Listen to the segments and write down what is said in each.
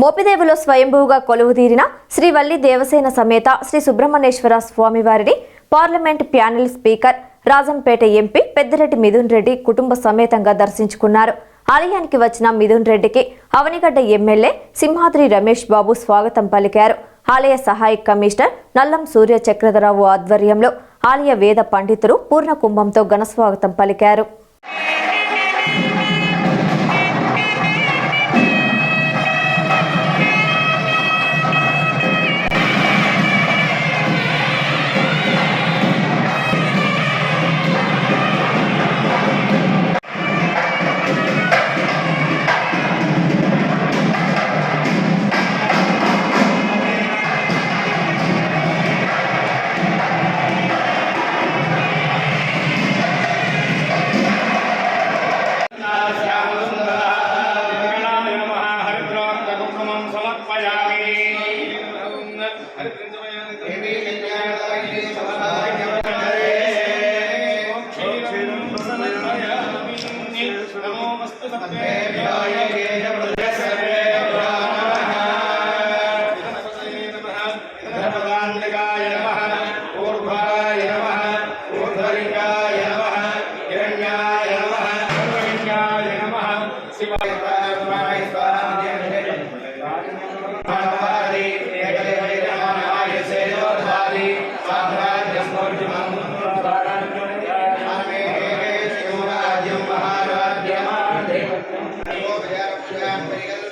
మోపిదేవులో స్వయంభూగా కొలువు తీరిన శ్రీ వల్లి దేవసేన సమేత శ్రీ సుబ్రహ్మణ్యేశ్వర స్వామివారిని parliament panel speaker Rajampet MP Peddireddy Mithun Reddy కుటుంబ సమేతంగా దర్శించుకున్నారు. ఆలయానికి వచ్చిన మిథున్ రెడ్డికి అవనిగడ్డ ఎమ్మెల్యే సింహాద్రి రమేష్ బాబు స్వాగతం పలికారు. ఆలయ సహాయక కమిషనర్ నల్లం సూర్య చక్రధరరావు ఆధ్వర్యంలో ఆలయ వేద పండితులు పూర్ణ కుంభంతో ఘనస్వాగతం పలికారు. Gloria al Señor.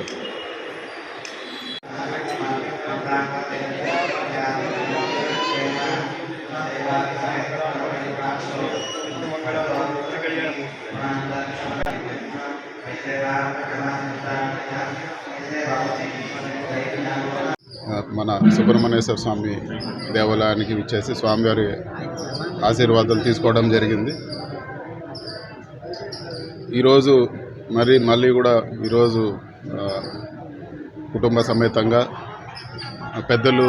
ఓకే మన సుబ్రహ్మణ్యేశ్వర స్వామి దేవాలయానికి ఇచ్చేసి స్వామివారి ఆశీర్వాదాలు తీసుకోవడం జరిగింది. ఈరోజు మరి మళ్ళీ కూడా ఈరోజు కుటుంబ సమేతంగా పెద్దలు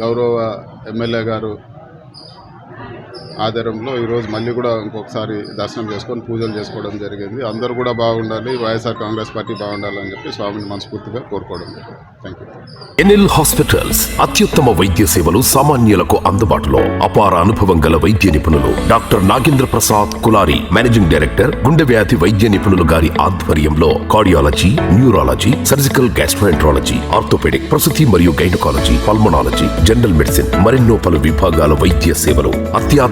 గౌరవ ఎమ్మెల్యే గారు ఆధారంలో ఈరోజు మళ్ళీ కూడా ఇంకొకసారి దర్శనం చేసుకొని పూజలు చేసుకోవడం జరిగింది. అందరూ కూడా బాగుండాలి వైఎస్ఆర్ కాంగ్రెస్ పార్టీ బాగుండాలని చెప్పి స్వామిని మనస్ఫూర్తిగా కోరుకోవడం థ్యాంక్ యూ ఎన్ఎల్ హాస్పిటల్స్ అత్యుత్తమ వైద్య సేవలు సామాన్యులకు అందుబాటులో అపార అనుభవం గల వైద్య నిపుణులు doctor Nagendra Prasad Kulari managing director గుండె వ్యాధి వైద్య నిపుణులు గారి ఆధ్వర్యంలో cardiology neurology surgical gastroenterology orthopaedic ప్రసూతి మరియు గైనకాలజీ పల్మనాలజీ జనరల్ మెడిసిన్ మరెన్నో పలు విభాగాల వైద్య సేవలు